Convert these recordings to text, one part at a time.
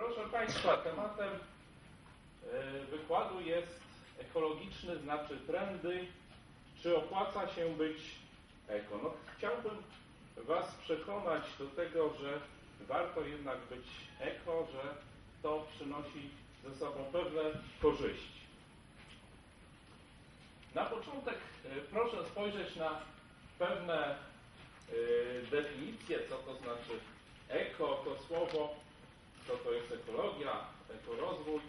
Proszę Państwa, tematem e, wykładu jest ekologiczny, znaczy trendy, czy opłaca się być eko. No, chciałbym Was przekonać do tego, że warto jednak być eko, że to przynosi ze sobą pewne korzyści. Na początek e, proszę spojrzeć na pewne e, definicje, co to znaczy eko, to słowo, co to jest ekologia, ekorozwój,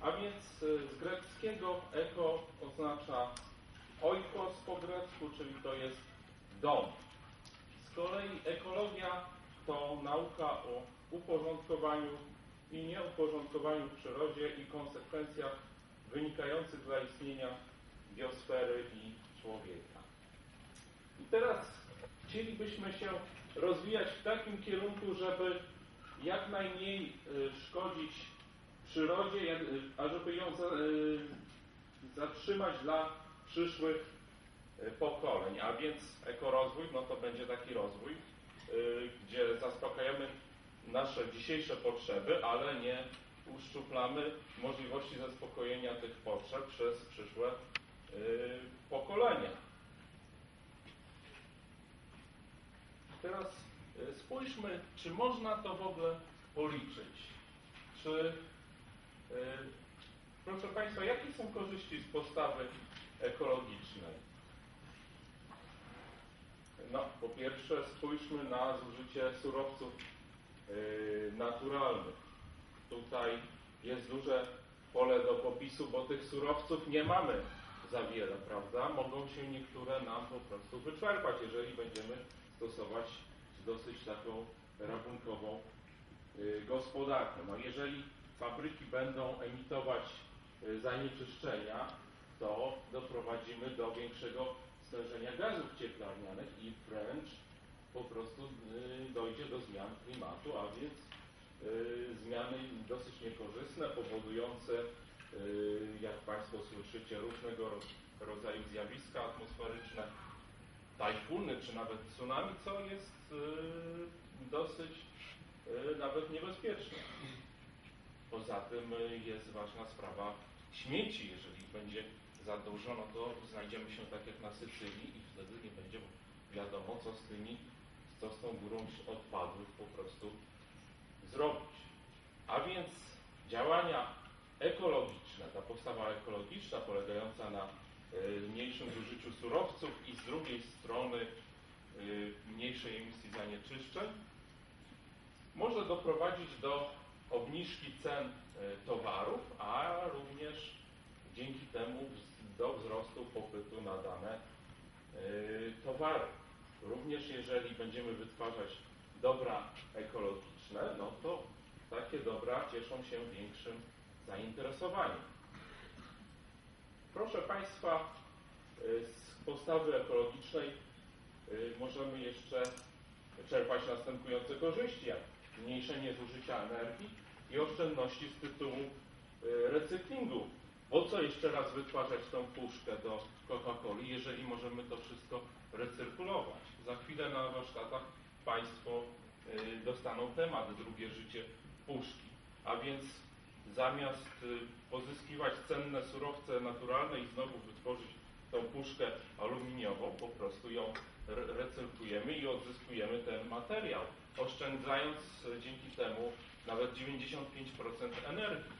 a więc e, z greckiego eko oznacza oikos po grecku, czyli to jest dom. Z kolei ekologia to nauka o uporządkowaniu i nieuporządkowaniu w przyrodzie i konsekwencjach wynikających dla istnienia biosfery i człowieka. I teraz chcielibyśmy się rozwijać w takim kierunku, żeby jak najmniej y, szkodzić przyrodzie, y, ażeby ją y, zatrzymać dla przyszłych pokoleń. A więc ekorozwój, no to będzie taki rozwój, gdzie zaspokajamy nasze dzisiejsze potrzeby, ale nie uszczuplamy możliwości zaspokojenia tych potrzeb przez przyszłe pokolenia. Teraz spójrzmy, czy można to w ogóle policzyć. Czy, y, proszę Państwa, jakie są korzyści z postawy ekologicznej? No, po pierwsze spójrzmy na zużycie surowców y, naturalnych. Tutaj jest duże pole do popisu, bo tych surowców nie mamy za wiele, prawda? Mogą się niektóre nam po prostu wyczerpać, jeżeli będziemy stosować dosyć taką rabunkową y, gospodarkę. No jeżeli fabryki będą emitować y, zanieczyszczenia, to doprowadzimy do większego stężenia gazów cieplarnianych i wręcz po prostu y, dojdzie do zmian klimatu, a więc zmiany dosyć niekorzystne, powodujące, jak Państwo słyszycie, różnego ro- rodzaju zjawiska atmosferyczne, tajfuny czy nawet tsunami, co jest y, dosyć y, nawet niebezpieczne. Poza tym y, jest ważna sprawa śmieci. Jeżeli będzie za dużo, no to znajdziemy się tak jak na Sycylii i wtedy nie będzie wiadomo, co z tymi, co z tą górą odpadów po prostu zrobić. A więc działania ekologiczne, ta postawa ekologiczna polegająca na mniejszym zużyciu surowców i z drugiej strony y, mniejszej emisji zanieczyszczeń, może doprowadzić do obniżki cen y, towarów, a również dzięki temu do wzrostu popytu na dane y, towary. Również jeżeli będziemy wytwarzać dobra ekologiczne, no to takie dobra cieszą się większym zainteresowaniem. Proszę Państwa, y, z postawy ekologicznej y, możemy jeszcze czerpać następujące korzyści, jak zmniejszenie zużycia energii i oszczędności z tytułu y, recyklingu. Po co jeszcze raz wytwarzać tą puszkę do Coca-Coli, jeżeli możemy to wszystko recyrkulować? Za chwilę na warsztatach Państwo dostaną temat drugie życie puszki. A więc zamiast y, pozyskiwać cenne surowce naturalne i znowu wytworzyć tą puszkę aluminiową, po prostu ją re- recyrkujemy i odzyskujemy ten materiał, oszczędzając y, dzięki temu nawet 95% energii.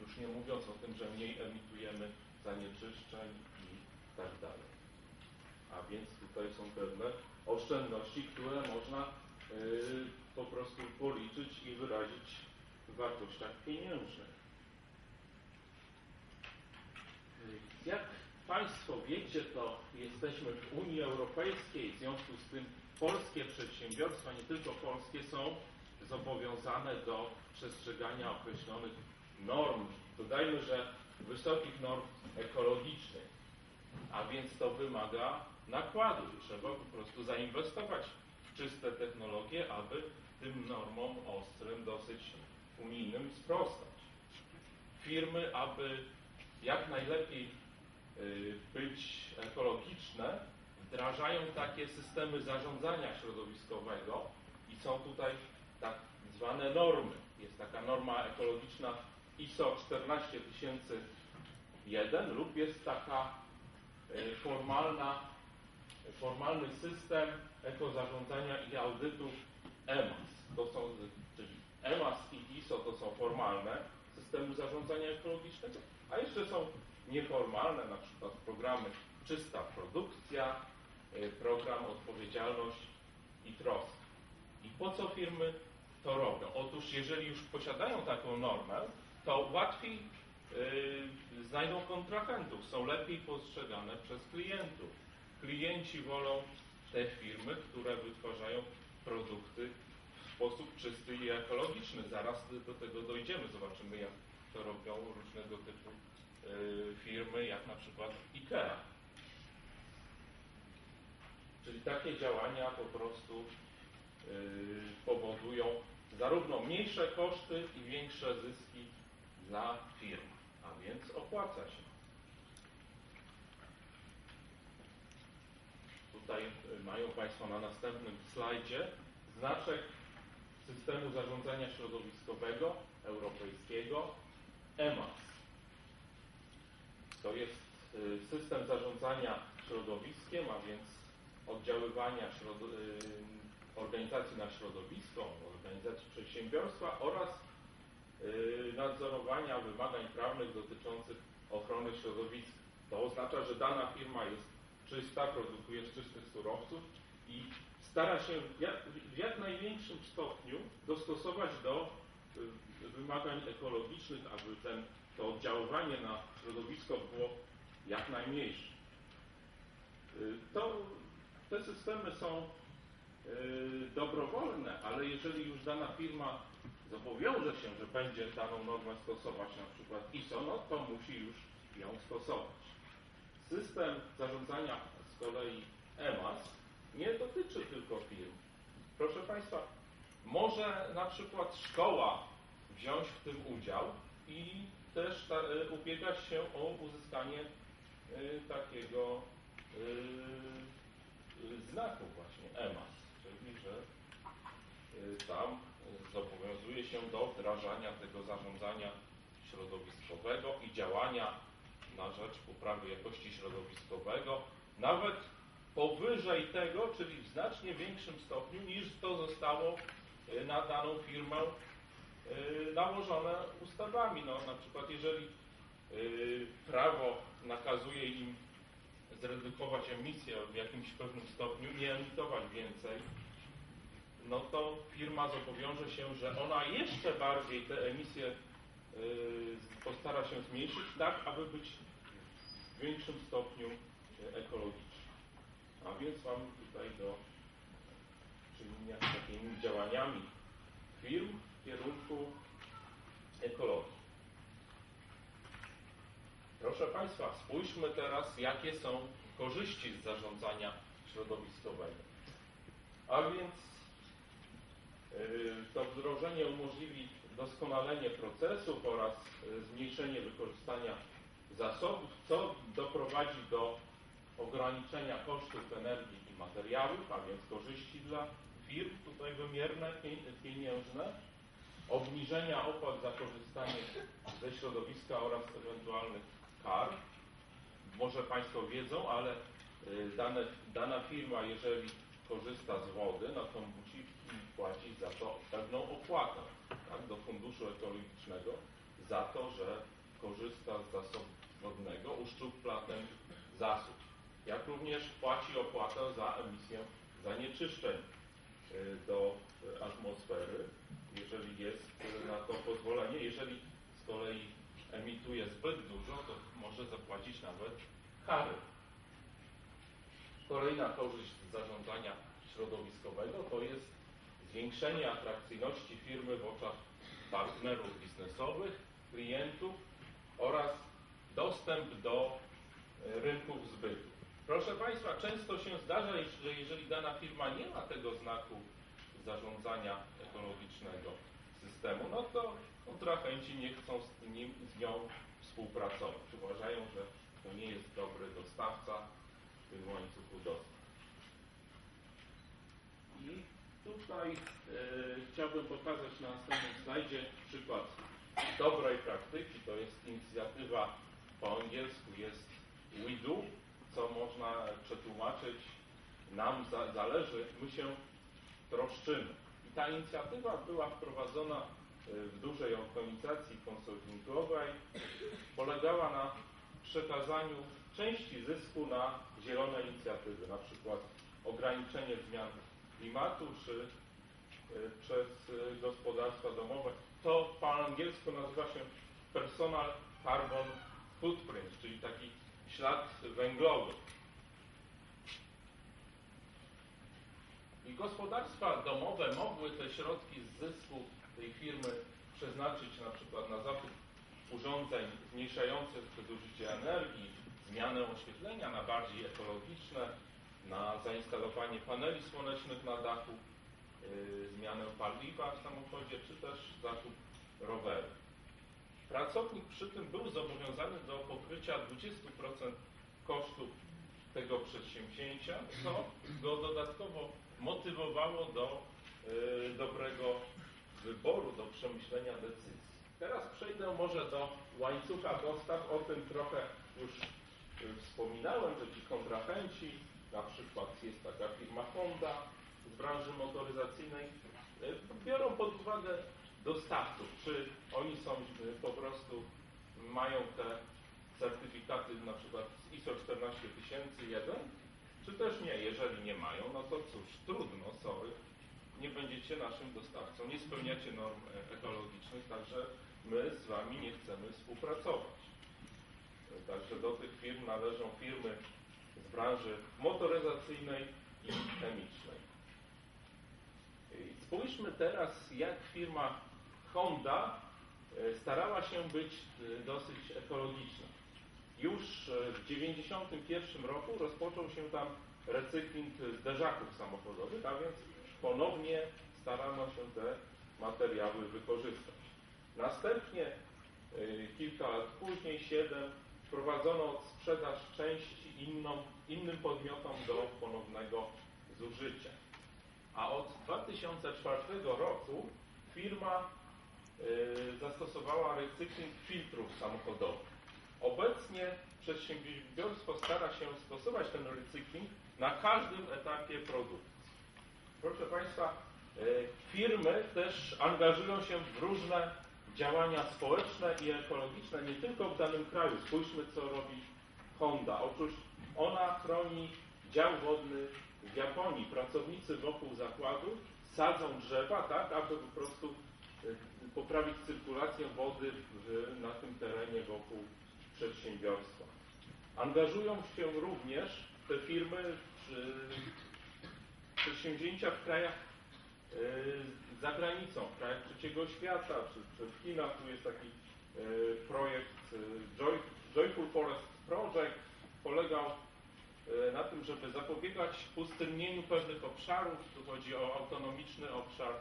Już nie mówiąc o tym, że mniej emitujemy zanieczyszczeń i tak dalej. A więc tutaj są pewne oszczędności, które można y, po prostu policzyć i wyrazić wartościach pieniężnych. Jak Państwo wiecie, to jesteśmy w Unii Europejskiej, w związku z tym polskie przedsiębiorstwa, nie tylko polskie, są zobowiązane do przestrzegania określonych norm. Dodajmy, że wysokich norm ekologicznych, a więc to wymaga nakładu. Trzeba po prostu zainwestować w czyste technologie, aby tym normom ostrym, dosyć unijnym sprostać. Firmy, aby jak najlepiej y, być ekologiczne, wdrażają takie systemy zarządzania środowiskowego i są tutaj tak zwane normy. Jest taka norma ekologiczna ISO 14001 lub jest taka e, formalna, formalny system ekozarządzania i audytu EMAS. To są, czyli EMAS i ISO to są formalne systemy zarządzania ekologicznego, a jeszcze są nieformalne, na przykład programy Czysta Produkcja, e, program Odpowiedzialność i Troska. I po co firmy to robią? Otóż jeżeli już posiadają taką normę, to łatwiej yy, znajdą kontrahentów, są lepiej postrzegane przez klientów. Klienci wolą te firmy, które wytwarzają produkty sposób czysty i ekologiczny. Zaraz do tego dojdziemy, zobaczymy jak to robią różnego typu yy, firmy, jak na przykład IKEA. Czyli takie działania po prostu yy, powodują zarówno mniejsze koszty i większe zyski dla firm, a więc opłaca się. Tutaj y, mają Państwo na następnym slajdzie znaczek systemu zarządzania środowiskowego europejskiego EMAS. To jest y, system zarządzania środowiskiem, a więc oddziaływania środo- y, organizacji na środowisko, organizacji przedsiębiorstwa oraz y, nadzorowania wymagań prawnych dotyczących ochrony środowiska. To oznacza, że dana firma jest czysta, produkuje z czystych surowców i stara się w jak, największym stopniu dostosować do y, wymagań ekologicznych, aby ten, to oddziaływanie na środowisko było jak najmniejsze. Y, To, te systemy są y, dobrowolne, ale jeżeli już dana firma zobowiąże się, że będzie daną normę stosować, na przykład ISO, no to musi już ją stosować. System zarządzania z kolei EMAS nie dotyczy tylko firm. Proszę Państwa, może na przykład szkoła wziąć w tym udział i też ta, y, ubiegać się o uzyskanie y, takiego y, y, znaku właśnie EMAS, czyli że y, tam zobowiązuje się do wdrażania tego zarządzania środowiskowego i działania na rzecz poprawy jakości środowiskowego, nawet powyżej tego, czyli w znacznie większym stopniu niż to zostało y, na daną firmę y, nałożone ustawami. No, na przykład jeżeli y, prawo nakazuje im zredukować emisję w jakimś pewnym stopniu, nie emitować więcej, no to firma zobowiąże się, że ona jeszcze bardziej te emisje postara się zmniejszyć, tak aby być w większym stopniu ekologiczna. A więc mamy tutaj do czynienia z takimi działaniami firm w kierunku ekologii. Proszę Państwa, spójrzmy teraz, jakie są korzyści z zarządzania środowiskowego. A więc yy, to wdrożenie umożliwi doskonalenie procesów oraz yy, zmniejszenie wykorzystania zasobów, co doprowadzi do ograniczenia kosztów energii i materiałów, a więc korzyści dla firm, tutaj wymierne, pie- pieniężne, obniżenia opłat za korzystanie ze środowiska oraz ewentualnych kar. Może Państwo wiedzą, ale y, dane, dana firma, jeżeli korzysta z wody, no to musi płacić za to pewną opłatę tak, do funduszu ekologicznego za to, że korzysta z zasobu wodnego, uszczupla ten zasób. Jak również płaci opłatę za emisję zanieczyszczeń y, do y, atmosfery, jeżeli jest y, na to pozwolenie. Jeżeli z kolei emituje zbyt dużo, to może zapłacić nawet kary. Kolejna korzyść zarządzania środowiskowego to jest zwiększenie atrakcyjności firmy w oczach partnerów biznesowych, klientów oraz dostęp do e, rynków zbytu. Proszę Państwa, często się zdarza, że jeżeli dana firma nie ma tego znaku zarządzania ekologicznego systemu, no to kontrahenci nie chcą z, nim, z nią współpracować. Uważają, że to nie jest dobry dostawca w tym łańcuchu dostaw. I Tutaj e, chciałbym pokazać na następnym slajdzie przykład dobrej praktyki. To jest inicjatywa po angielsku jest we do, co można przetłumaczyć nam za, zależy, my się troszczymy. I ta inicjatywa była wprowadzona e, w dużej organizacji konsultingowej. Polegała na przekazaniu części zysku na zielone inicjatywy, na przykład ograniczenie zmian klimatu czy e, przez e, gospodarstwa domowe. To po angielsku nazywa się personal carbon footprint, czyli taki ślad węglowy. I gospodarstwa domowe mogły te środki z zysku tej firmy przeznaczyć na przykład na zakup urządzeń zmniejszających zużycie energii, zmianę oświetlenia na bardziej ekologiczne, na zainstalowanie paneli słonecznych na dachu, yy, zmianę paliwa w samochodzie, czy też zakup roweru. Pracownik przy tym był zobowiązany do pokrycia 20% kosztów tego przedsięwzięcia, co go dodatkowo motywowało do y, dobrego wyboru, do przemyślenia decyzji. Teraz przejdę może do łańcucha dostaw. O tym trochę już y, wspominałem, że ci kontrahenci, na przykład jest taka firma Honda z branży motoryzacyjnej, y, biorą pod uwagę dostawców, czy oni są y, po prostu mają te certyfikaty na przykład z ISO 14001, czy też nie. Jeżeli nie mają, no to cóż, trudno, sorry, nie będziecie naszym dostawcą, nie spełniacie norm e, ekologicznych, także my z Wami nie chcemy współpracować. Także do tych firm należą firmy z branży motoryzacyjnej i chemicznej. Spójrzmy teraz, jak firma Honda e, starała się być e, dosyć ekologiczna. Już e, w 1991 roku rozpoczął się tam recykling zderzaków samochodowych, a więc ponownie starano się te materiały wykorzystać. Następnie kilka lat później, 7, wprowadzono sprzedaż części inną, innym podmiotom do ponownego zużycia. A od 2004 roku firma zastosowała recykling filtrów samochodowych. Obecnie przedsiębiorstwo stara się stosować ten recykling na każdym etapie produkcji. Proszę Państwa, e, firmy też angażują się w różne działania społeczne i ekologiczne, nie tylko w danym kraju. Spójrzmy, co robi Honda. Otóż ona chroni dział wodny w Japonii. Pracownicy wokół zakładu sadzą drzewa, tak, aby po prostu poprawić cyrkulację wody w, na tym terenie wokół przedsiębiorstwa. Angażują się również te firmy w przedsięwzięcia w krajach e, za granicą, w krajach trzeciego świata, czy, czy w Chinach. Tu jest taki projekt Joy, Joyful Forest Project. Polegał na tym, żeby zapobiegać pustynnieniu pewnych obszarów. Tu chodzi o autonomiczny obszar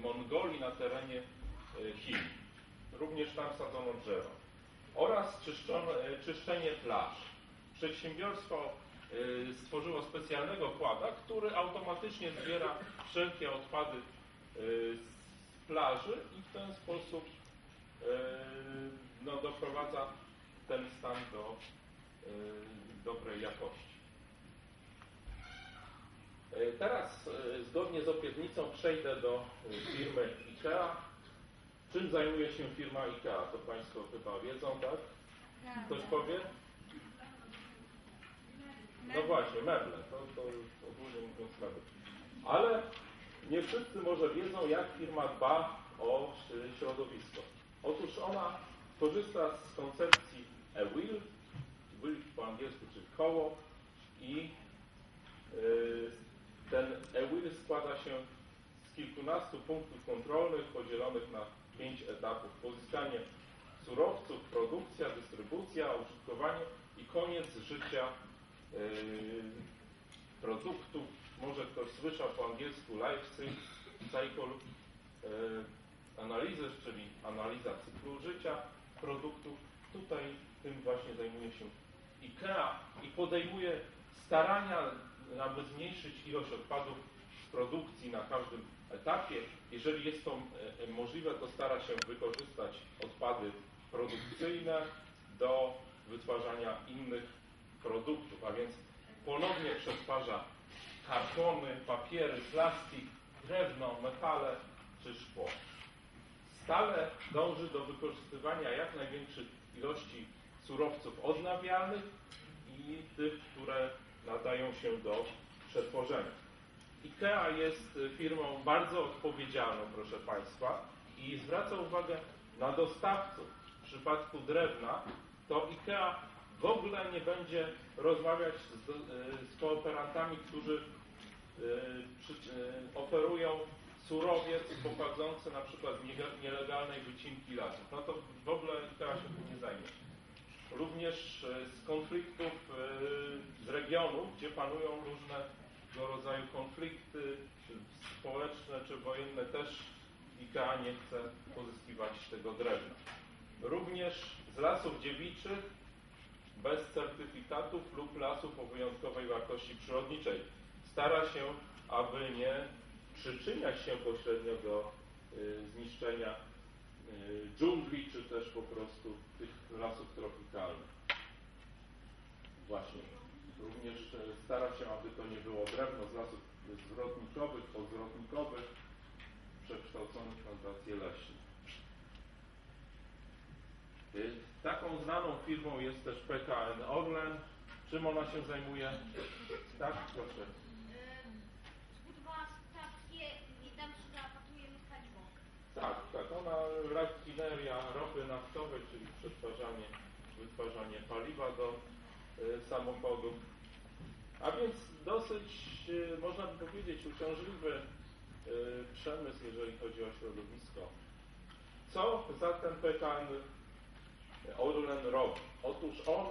Mongolii na terenie e, Chin. Również tam sadzono drzewa. Oraz e, czyszczenie plaż. Przedsiębiorstwo stworzyło specjalnego kłada, który automatycznie zbiera wszelkie odpady z plaży i w ten sposób no, doprowadza ten stan do dobrej jakości. E, Teraz e, zgodnie z obietnicą przejdę do e, firmy IKEA. Czym zajmuje się firma IKEA? To Państwo chyba wiedzą, tak? Ktoś powie? No właśnie, meble. To, to ogólnie mówiąc meble. Ale nie wszyscy może wiedzą, jak firma dba o środowisko. Otóż ona korzysta z koncepcji e-wheel, wheel po angielsku, czyli koło i y, ten e-wheel składa się z kilkunastu punktów kontrolnych podzielonych na pięć etapów. Pozyskanie surowców, produkcja, dystrybucja, użytkowanie i koniec życia yy, produktu. Może ktoś słyszał po angielsku life cycle, yy, analizę, czyli analiza cyklu życia produktów. Tutaj tym właśnie zajmuje się IKEA i podejmuje starania, aby zmniejszyć ilość odpadów w produkcji na każdym etapie. Jeżeli jest to e, możliwe, to stara się wykorzystać odpady produkcyjne do wytwarzania innych produktów, a więc ponownie przetwarza kartony, papiery, plastik, drewno, metale czy szkło. Stale dąży do wykorzystywania jak największych ilości surowców odnawialnych i tych, które nadają się do przetworzenia. IKEA jest firmą bardzo odpowiedzialną, proszę Państwa, i zwraca uwagę na dostawców. W przypadku drewna to IKEA w ogóle nie będzie rozmawiać z, z kooperantami, którzy y, y, oferują surowiec pochodzący na przykład z nielegalnej wycinki lasów. No to w ogóle IKEA się tym nie zajmie. Również y, z konfliktów y, z regionów, gdzie panują różnego rodzaju konflikty społeczne czy wojenne, też IKEA nie chce pozyskiwać tego drewna. Również z lasów dziewiczych bez certyfikatów lub lasów o wyjątkowej wartości przyrodniczej. Stara się, aby nie przyczyniać się pośrednio do y, zniszczenia dżungli, czy też po prostu tych lasów tropikalnych. Właśnie. Również y, stara się, aby to nie było drewno z lasów zwrotnikowych, podzwrotnikowych, przekształconych w plantacje leśne. Y, Taką znaną firmą jest też PKN Orlen. Czym ona się zajmuje? Tak, proszę. Ona rafineria ropy naftowej, czyli przetwarzanie, wytwarzanie paliwa do y, samochodów. A więc dosyć, y, można by powiedzieć, uciążliwy y, przemysł, jeżeli chodzi o środowisko. Co zatem PKN Orlen robi? Otóż on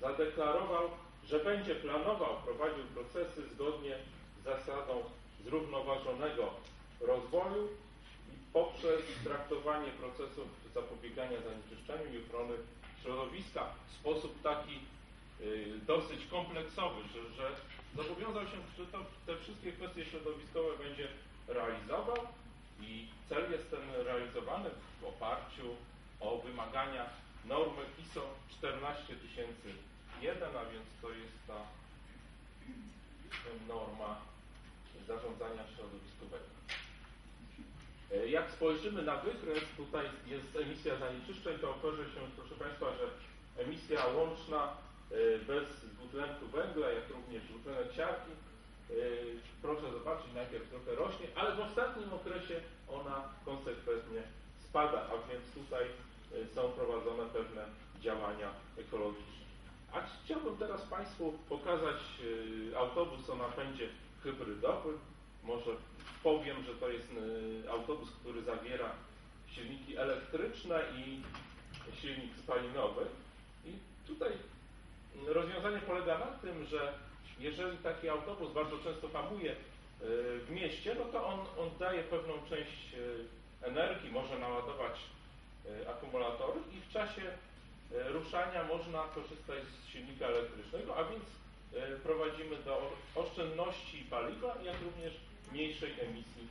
zadeklarował, że będzie planował, prowadził procesy zgodnie z zasadą zrównoważonego rozwoju poprzez traktowanie procesów zapobiegania zanieczyszczeniu i ochrony środowiska w sposób taki y, dosyć kompleksowy, że, że zobowiązał się, że to, te wszystkie kwestie środowiskowe będzie realizował i cel jest ten realizowany w oparciu o wymagania normy ISO 14001, a więc to jest ta norma zarządzania środowiskowego. E, Jak spojrzymy na wykres, tutaj jest emisja zanieczyszczeń, to okaże się, proszę Państwa, że emisja łączna e, bez dwutlenku węgla, jak również dwutlenek siarki, e, proszę zobaczyć, najpierw trochę rośnie, ale w ostatnim okresie ona konsekwentnie spada, a więc tutaj są prowadzone pewne działania ekologiczne. A chciałbym teraz Państwu pokazać autobus o napędzie hybrydowym. Może powiem, że to jest e, autobus, który zawiera silniki elektryczne i silnik spalinowy. I tutaj rozwiązanie polega na tym, że jeżeli taki autobus bardzo często hamuje e, w mieście, no to on, on daje pewną część e, energii, może naładować akumulatory i w czasie ruszania można korzystać z silnika elektrycznego, a więc prowadzimy do oszczędności paliwa, jak również mniejszej emisji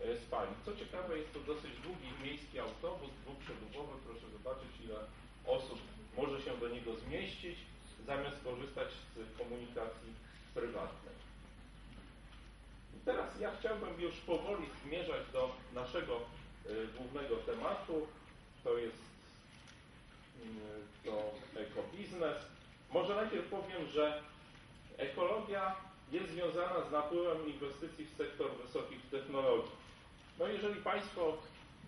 e, spalin. Co ciekawe, jest to dosyć długi miejski autobus, dwuprzedubowy. Proszę zobaczyć, ile osób może się do niego zmieścić, zamiast korzystać z komunikacji prywatnej. I teraz ja chciałbym już powoli zmierzać do naszego y, głównego tematu. To jest y, to ekobiznes. Może najpierw powiem, że ekologia jest związana z napływem inwestycji w sektor wysokich technologii. No jeżeli Państwo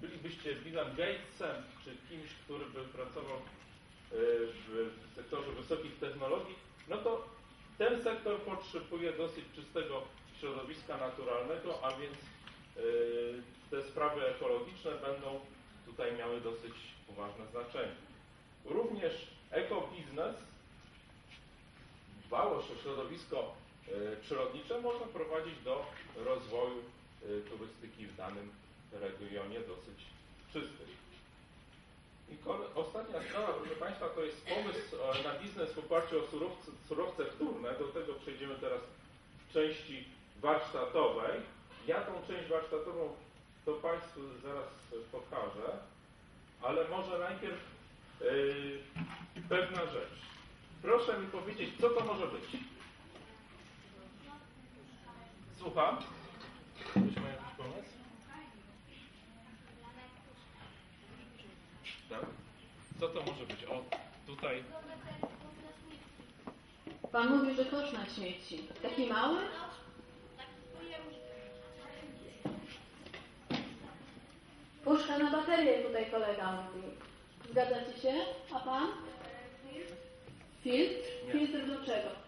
bylibyście Billem Gatesem, czy kimś, który by pracował y, w sektorze wysokich technologii, no to ten sektor potrzebuje dosyć czystego środowiska naturalnego, a więc y, te sprawy ekologiczne będą tutaj miały dosyć poważne znaczenie. Również ekobiznes, dbałość o środowisko przyrodnicze może prowadzić do rozwoju y, turystyki w danym regionie dosyć czystym. I ostatnia sprawa, proszę Państwa, to jest pomysł e, na biznes w oparciu o surowce, surowce wtórne. Do tego przejdziemy teraz w części warsztatowej. Ja tą część warsztatową to Państwu zaraz pokażę, ale może najpierw yy, pewna rzecz. Proszę mi powiedzieć, co to może być? Słucham? Ktoś ma jakiś pomysł? Tak? Co to może być? O, tutaj. Pan mówi, że kosz na śmieci. Taki mały? Puszka na baterię tutaj kolega mówi. Zgadzacie się? A pan? Filtr? Filtr do czego?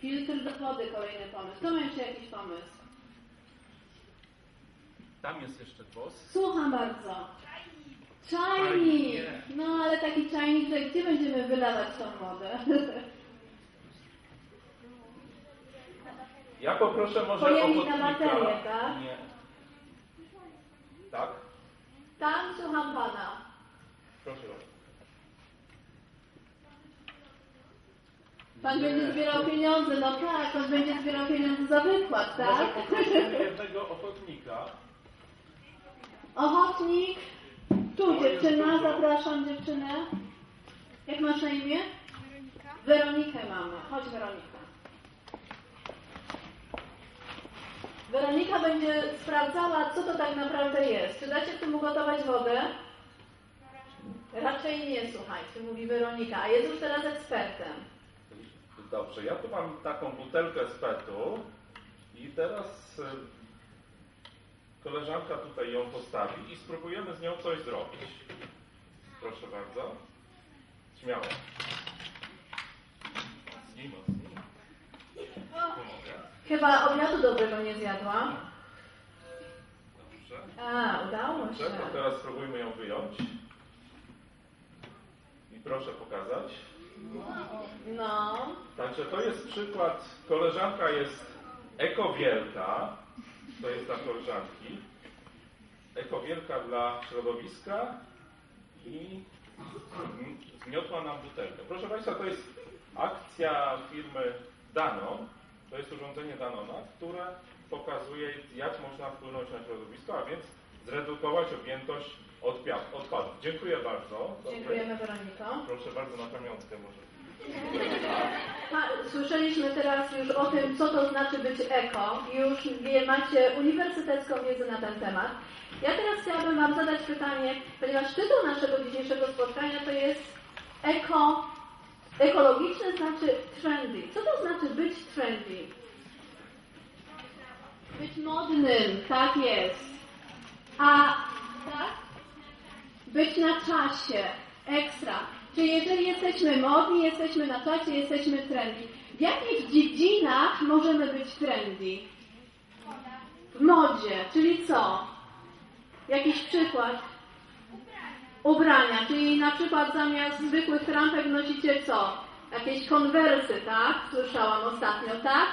Filtr do wody, kolejny pomysł. Kto ma jeszcze jakiś pomysł? Tam jest jeszcze głos. Słucham bardzo. Czajnik. No ale taki czajnik, że gdzie będziemy wylewać tą wodę? Ja poproszę może Pojemnik na baterię, tak? Nie. Tak? Tam słucham pana. Proszę bardzo. Pan będzie zbierał pieniądze, no tak, pan będzie zbierał pieniądze za wykład, Może tak? poprosimy jednego ochotnika. Ochotnik. Tu dziewczyna, zapraszam dziewczynę. Jak masz na imię? Weronika. Weronikę mamy. Chodź Weronika. Weronika będzie sprawdzała, co to tak naprawdę jest. Czy dacie w tym ugotować wodę? Raczej nie, słuchajcie, mówi Weronika, a jest już teraz ekspertem. Dobrze, ja tu mam taką butelkę z petu i teraz y, koleżanka tutaj ją postawi i spróbujemy z nią coś zrobić. Proszę bardzo. Śmiało. Mocniej. Pomogę. Chyba obiadu dobrego nie zjadła. Dobrze. A, udało się. teraz spróbujmy ją wyjąć. I proszę pokazać. No, Także to jest przykład. Koleżanka jest ekowielka. To jest dla koleżanki. Ekowielka dla środowiska i zmiotła nam butelkę. Proszę Państwa, to jest akcja firmy Danon. To jest urządzenie Danona, które pokazuje, jak można wpłynąć na środowisko, a więc zredukować objętość odpia- odpadów. Dziękuję bardzo. Dziękujemy Weroniko. Proszę bardzo na pamiątkę może. Pa- Słyszeliśmy teraz już o tym, co to znaczy być eko. Już wie, macie uniwersytecką wiedzę na ten temat. Ja teraz chciałabym Wam zadać pytanie, ponieważ tytuł naszego dzisiejszego spotkania to jest eko, ekologiczne znaczy trendy. Co to znaczy być trendy? Być modnym, tak jest. A tak? Być na czasie, ekstra. Czyli jeżeli jesteśmy modni, jesteśmy na czasie, jesteśmy trendy. W jakich dziedzinach możemy być trendy? W modzie, czyli co? Jakiś przykład? Ubrania, czyli na przykład zamiast zwykłych trampek nosicie co? Jakieś konwersy, tak? Słyszałam ostatnio, tak?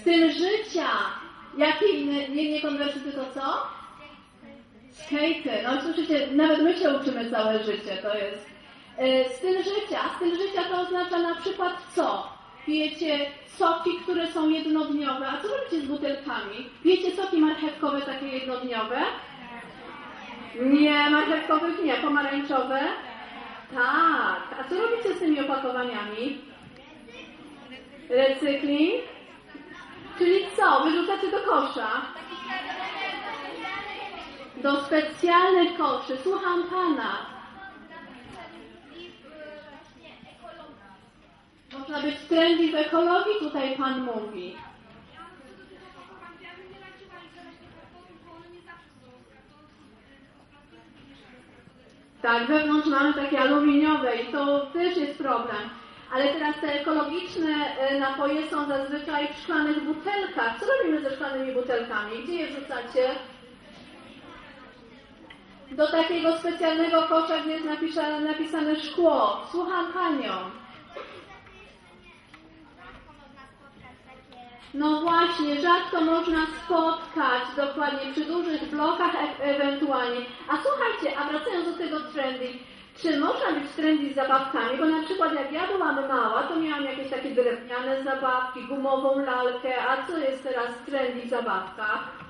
Styl życia. Jakie inne, nie, nie konwersy, tylko co? Skejty. No słyszycie, nawet my się uczymy całe życie, to jest. E, styl życia. Styl życia to oznacza na przykład co? Pijecie soki, które są jednodniowe. A co robicie z butelkami? Pijecie soki marchewkowe takie jednodniowe? Nie, marchewkowych nie. Pomarańczowe? Tak. A co robicie z tymi opakowaniami? Recykling? Czyli co? Wyrzucacie do kosza? Do specjalnych koszy. Słucham pana. Można być trendy w ekologii, tutaj pan mówi. Tak, wewnątrz mamy takie aluminiowe i to też jest problem. Ale teraz te ekologiczne e, napoje są zazwyczaj w szklanych butelkach. Co robimy ze szklanymi butelkami? Gdzie je wrzucacie? Do takiego specjalnego kosza, gdzie jest napisane, napisane szkło. Słucham panią. No właśnie, rzadko można spotkać dokładnie przy dużych blokach e ewentualnie. A słuchajcie, a wracając do tego trendy, Czy można być trendy z zabawkami? Bo na przykład jak ja byłam mała, to miałam jakieś takie drewniane zabawki, gumową lalkę, a co jest teraz trendy w zabawkach?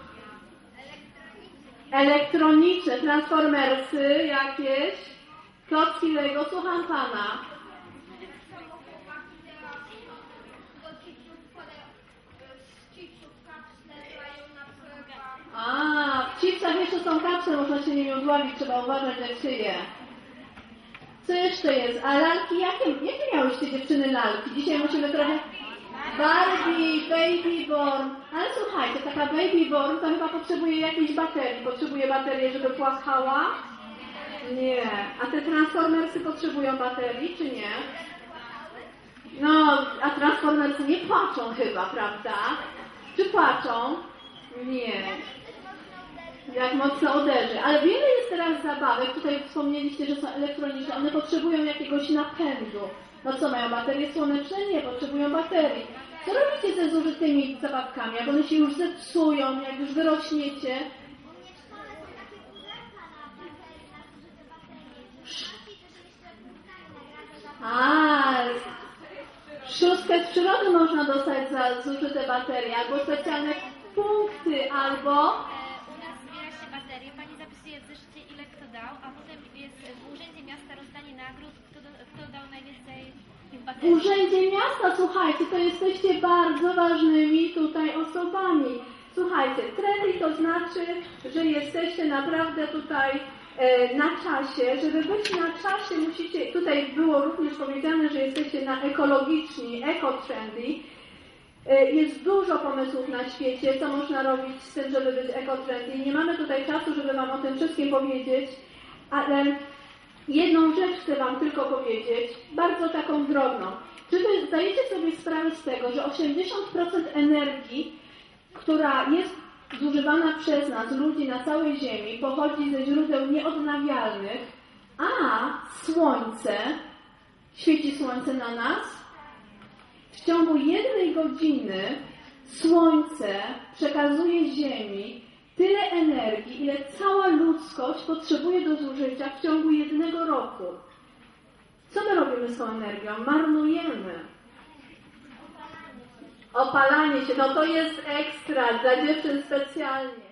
Elektroniczne, transformersy jakieś, klocki Lego, słucham Pana. A, w chipsach jeszcze są kapsle, można się nimi udławić, trzeba uważać jak się je. Co jeszcze jest? A lalki, jakie, jakie miałyście dziewczyny lalki? Dzisiaj musimy trochę... Barbie, Babyborn. Ale słuchajcie, taka Babyborn to chyba potrzebuje jakiejś baterii. Potrzebuje baterii, żeby płakała? Nie. A te Transformersy potrzebują baterii, czy nie? No, a Transformersy nie płaczą chyba, prawda? Czy płaczą? Nie. Jak mocno uderzy. Ale wiele jest teraz zabawek. Tutaj wspomnieliście, że są elektroniczne. One potrzebują jakiegoś napędu. No co, mają baterie słoneczne? Nie, potrzebują baterii. Co robicie ze zużytymi zabawkami? Jak one się już zepsują, jak już wyrośniecie? A, szóstkę z przyrody można dostać za zużyte baterie, albo specjalne punkty, albo... nagród, kto, kto dał najwięcej tych. Urzędzie Miasta, słuchajcie, to jesteście bardzo ważnymi tutaj osobami. Słuchajcie, trendy to znaczy, że jesteście naprawdę tutaj e, na czasie. Żeby być na czasie musicie, tutaj było również powiedziane, że jesteście na ekologiczni, eco-trendy. E, Jest dużo pomysłów na świecie, co można robić z tym, żeby być eco-trendy. Nie mamy tutaj czasu, żeby Wam o tym wszystkim powiedzieć, ale jedną rzecz chcę Wam tylko powiedzieć, bardzo taką drobną. Czy Wy zdajecie sobie sprawę z tego, że 80% energii, która jest zużywana przez nas, ludzi na całej Ziemi, pochodzi ze źródeł nieodnawialnych, a słońce, świeci słońce na nas, w ciągu jednej godziny Słońce przekazuje Ziemi tyle energii, ile cała ludzkość potrzebuje do zużycia w ciągu jednego roku. Co my robimy z tą energią? Marnujemy. Opalanie się, no to jest ekstra dla dziewczyn specjalnie.